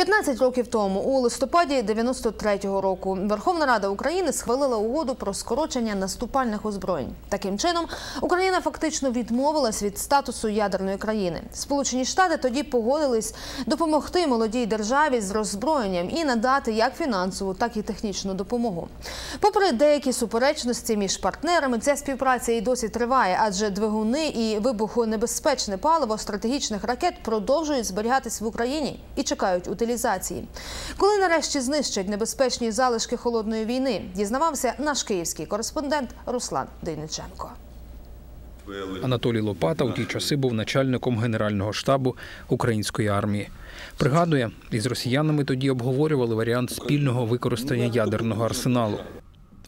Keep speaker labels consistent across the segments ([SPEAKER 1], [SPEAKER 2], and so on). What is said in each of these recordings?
[SPEAKER 1] 15 років тому, у листопаді 93-го року, Верховна Рада України схвалила угоду про скорочення наступальних озброєнь. Таким чином, Україна фактично відмовилась від статусу ядерної країни. Сполучені Штати тоді погодились допомогти молодій державі з роззброєнням і надати як фінансову, так і технічну допомогу. Попри деякі суперечності між партнерами, ця співпраця і досі триває, адже двигуни і вибухонебезпечне паливо стратегічних ракет продовжують зберігатись в Україні і чекають утилізації. Коли нарешті знищать небезпечні залишки холодної війни, дізнавався наш київський кореспондент Руслан Дейниченко.
[SPEAKER 2] Анатолій Лопата у ті часи був начальником генерального штабу української армії. Пригадує, із росіянами тоді обговорювали варіант спільного використання ядерного арсеналу.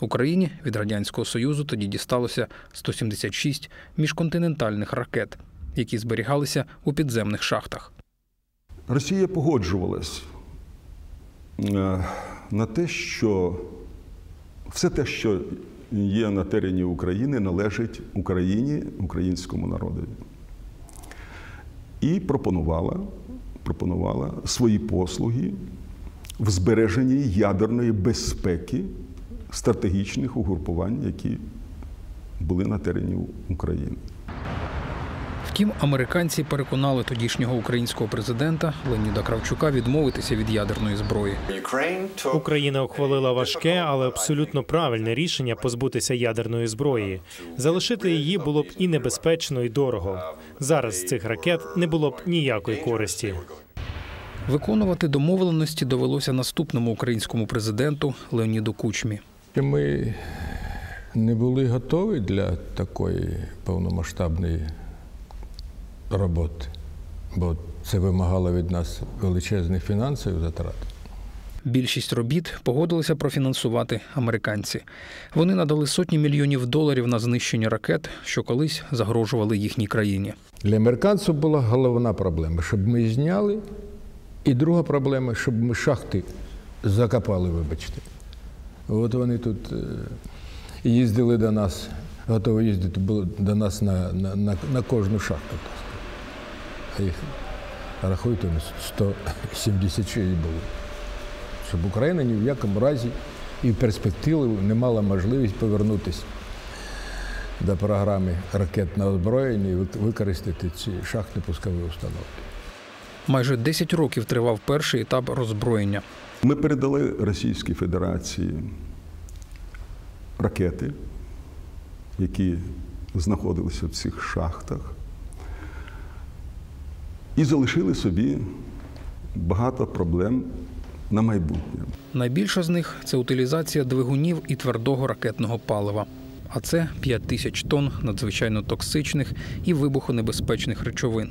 [SPEAKER 2] Україні від радянського союзу тоді дісталося 176 міжконтинентальних ракет, які зберігалися у підземних шахтах.
[SPEAKER 3] Росія погоджувалась е, на те, що все те, що є на терені України, належить Україні, українському народові. І пропонувала, пропонувала свої послуги в збереженні ядерної безпеки стратегічних угрупувань, які були на терені України.
[SPEAKER 2] Втім, американці переконали тодішнього українського президента Леоніда Кравчука відмовитися від ядерної зброї.
[SPEAKER 4] Україна ухвалила важке, але абсолютно правильне рішення позбутися ядерної зброї. Залишити її було б і небезпечно, і дорого. Зараз з цих ракет не було б ніякої користі.
[SPEAKER 2] Виконувати домовленості довелося наступному українському президенту Леоніду Кучмі.
[SPEAKER 5] Ми не були готові для такої повномасштабної роботи, бо це вимагало від нас величезних фінансових затрат.
[SPEAKER 2] Більшість робіт погодилися профінансувати американці. Вони надали сотні мільйонів доларів на знищення ракет, що колись загрожували їхній країні.
[SPEAKER 5] Для американців була головна проблема, щоб ми зняли, і друга проблема, щоб ми шахти закопали, вибачте. От вони тут е, їздили до нас, готові їздити до нас на, на, на, на кожну шахту. А їх, рахуйте, 176 було. Щоб Україна ні в якому разі і в перспективі не мала можливість повернутися до програми ракетного озброєння і використати ці шахти пускові установки.
[SPEAKER 2] Майже 10 років тривав перший етап роззброєння.
[SPEAKER 3] Ми передали Російській Федерації ракети, які знаходилися в цих шахтах, і залишили собі багато проблем на майбутнє.
[SPEAKER 2] Найбільша з них це утилізація двигунів і твердого ракетного палива. А це 5 тисяч тонн надзвичайно токсичних і вибухонебезпечних речовин.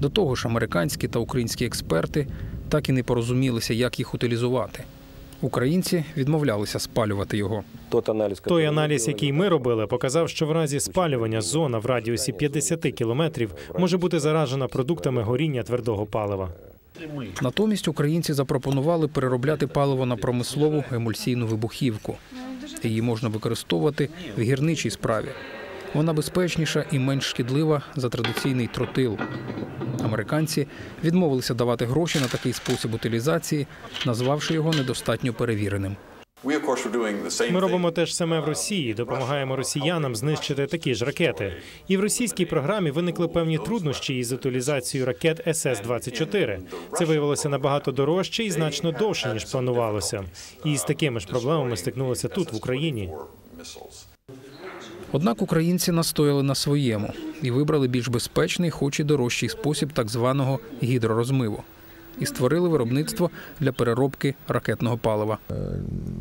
[SPEAKER 2] До того ж, американські та українські експерти так і не порозумілися, як їх утилізувати. Українці відмовлялися спалювати його.
[SPEAKER 6] Тот
[SPEAKER 4] Той аналіз, який ми робили, показав, що в разі спалювання зона в радіусі 50 кілометрів може бути заражена продуктами горіння твердого палива.
[SPEAKER 2] Натомість українці запропонували переробляти паливо на промислову емульсійну вибухівку. Її можна використовувати в гірничій справі. Вона безпечніша і менш шкідлива за традиційний тротил. Американці відмовилися давати гроші на такий спосіб утилізації, назвавши його недостатньо перевіреним.
[SPEAKER 4] Ми робимо те ж саме в Росії, допомагаємо росіянам знищити такі ж ракети. І в російській програмі виникли певні труднощі із утилізацією ракет СС-24. Це виявилося набагато дорожче і значно довше ніж планувалося. І з такими ж проблемами стикнулися тут, в Україні.
[SPEAKER 2] Однак українці настояли на своєму і вибрали більш безпечний, хоч і дорожчий спосіб так званого гідророзмиву. І створили виробництво для переробки ракетного палива.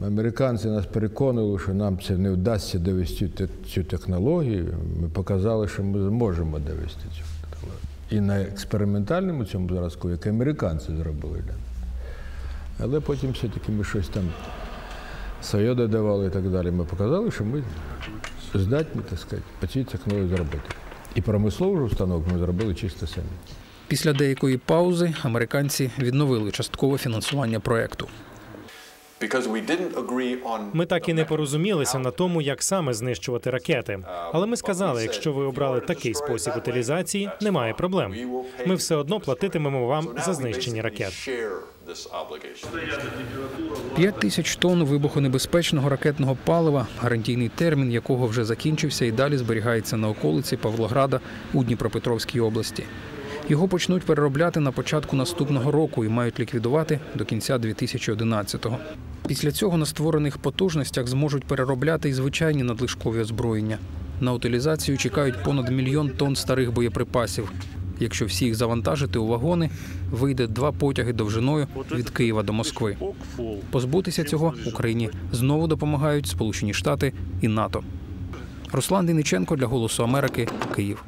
[SPEAKER 5] Американці нас переконували, що нам це не вдасться довести цю технологію. Ми показали, що ми зможемо довести цю технологію. І на експериментальному цьому зразку, як американці зробили. Але потім все-таки ми щось там своє додавали і так далі. Ми показали, що ми здатні, так сказати, по цій технології зробити. І промислову установок ми зробили чисто самі.
[SPEAKER 2] Після деякої паузи американці відновили часткове фінансування проекту.
[SPEAKER 4] Ми так і не порозумілися на тому, як саме знищувати ракети. Але ми сказали, якщо ви обрали такий спосіб утилізації, немає проблем. Ми все одно платитимемо вам за знищення ракет.
[SPEAKER 6] this
[SPEAKER 2] 5 тисяч тонн вибухонебезпечного ракетного палива, гарантійний термін якого вже закінчився і далі зберігається на околиці Павлограда у Дніпропетровській області. Його почнуть переробляти на початку наступного року і мають ліквідувати до кінця 2011-го. Після цього на створених потужностях зможуть переробляти і звичайні надлишкові озброєння. На утилізацію чекають понад мільйон тонн старих боєприпасів. Якщо всі їх завантажити у вагони, вийде два потяги довжиною від Києва до Москви. Позбутися цього Україні знову допомагають Сполучені Штати і НАТО. Руслан Дениченко для Голосу Америки, Київ.